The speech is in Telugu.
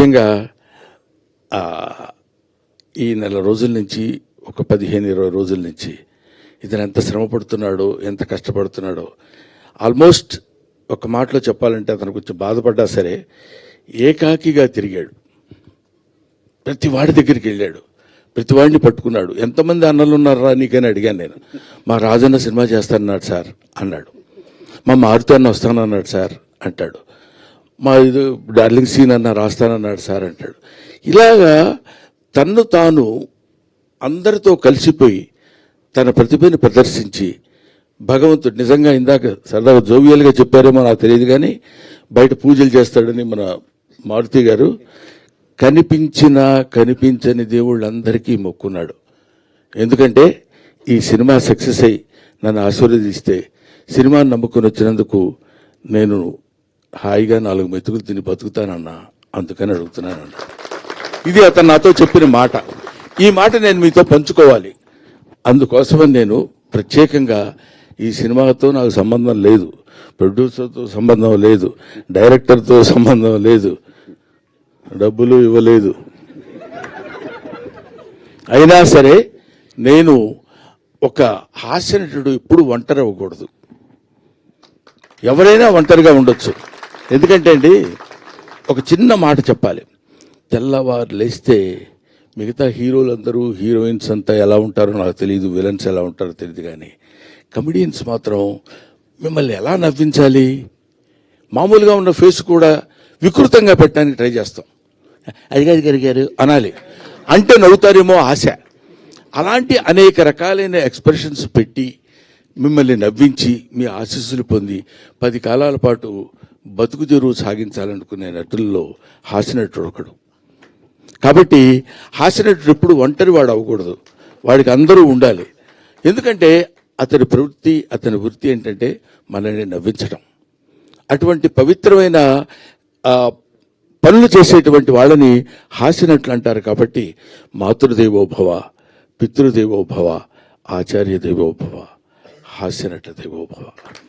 ముఖ్యంగా ఈ నెల రోజుల నుంచి ఒక పదిహేను ఇరవై రోజుల నుంచి ఇతను ఎంత శ్రమ పడుతున్నాడో ఎంత కష్టపడుతున్నాడో ఆల్మోస్ట్ ఒక మాటలో చెప్పాలంటే అతను కొంచెం బాధపడ్డా సరే ఏకాకిగా తిరిగాడు. ప్రతి వాడి దగ్గరికి వెళ్ళాడు. ప్రతి వాడిని పట్టుకున్నాడు. ఎంతమంది అన్నలు ఉన్నారా నీకని అడిగాను నేను. మా రాజన్న సినిమా చేస్తానన్నాడు సార్ అన్నాడు. మా మారుతాన్న వస్తానన్నాడు సార్ అంటాడు. మా ఇది డార్లింగ్ సీన్ అన్న రాస్తానన్నాడు సార్ అంటాడు. ఇలాగా తన్ను తాను అందరితో కలిసిపోయి తన ప్రతిభని ప్రదర్శించి భగవంతుడు నిజంగా ఇందాక సరదాగా జోవియల్గా చెప్పారేమో నాకు తెలియదు కానీ బయట పూజలు చేస్తాడని మన మారుతి గారు కనిపించిన కనిపించని దేవుళ్ళందరికీ మొక్కున్నాడు. ఎందుకంటే ఈ సినిమా సక్సెస్ అయి నన్ను ఆశీర్వదిస్తే సినిమాను నమ్ముకుని వచ్చినందుకు నేను హాయిగా నాలుగు మెతుకులు తిని బతుకుతానన్నా అందుకని అడుగుతున్నానన్నా. ఇది అతను నాతో చెప్పిన మాట. ఈ మాట నేను మీతో పంచుకోవాలి. అందుకోసమని నేను ప్రత్యేకంగా ఈ సినిమాతో నాకు సంబంధం లేదు. ప్రొడ్యూసర్తో సంబంధం లేదు. డైరెక్టర్తో సంబంధం లేదు. డబ్బులు ఇవ్వలేదు. అయినా సరే నేను ఒక హాస్యనటుడు ఎప్పుడు ఒంటరి అవ్వకూడదు. ఎవరైనా ఒంటరిగా ఉండొచ్చు. ఎందుకంటే అండి ఒక చిన్న మాట చెప్పాలి. తెల్లవారు లేస్తే మిగతా హీరోలందరూ హీరోయిన్స్ అంతా ఎలా ఉంటారో నాకు తెలియదు విలన్స్ ఎలా ఉంటారో తెలియదు కానీ కమెడియన్స్ మాత్రం మిమ్మల్ని ఎలా నవ్వించాలి? మామూలుగా ఉన్న ఫేస్ కూడా వికృతంగా పెట్టడానికి ట్రై చేస్తాం. అదిగాది గారు అనాలి. అంటే నవ్వుతారేమో ఆశ. అలాంటి అనేక రకాలైన ఎక్స్ప్రెషన్స్ పెట్టి మిమ్మల్ని నవ్వించి మీ ఆశీస్సులు పొంది పది కాలాల పాటు బతుకు తెరువు సాగించాలనుకునే నటుల్లో హాస్యనటుడు ఒకడు. కాబట్టి హాస్యనటుడు ఎప్పుడు ఒంటరి వాడు అవ్వకూడదు. వాడికి అందరూ ఉండాలి. ఎందుకంటే అతని ప్రవృత్తి అతని వృత్తి ఏంటంటే మనల్ని నవ్వించడం. అటువంటి పవిత్రమైన పనులు చేసేటువంటి వాళ్ళని హాస్యనట్లు అంటారు కాబట్టి మాతృదేవోభవ పితృదేవోభవ ఆచార్య దేవోభవ హాస్యనట దేవోభవ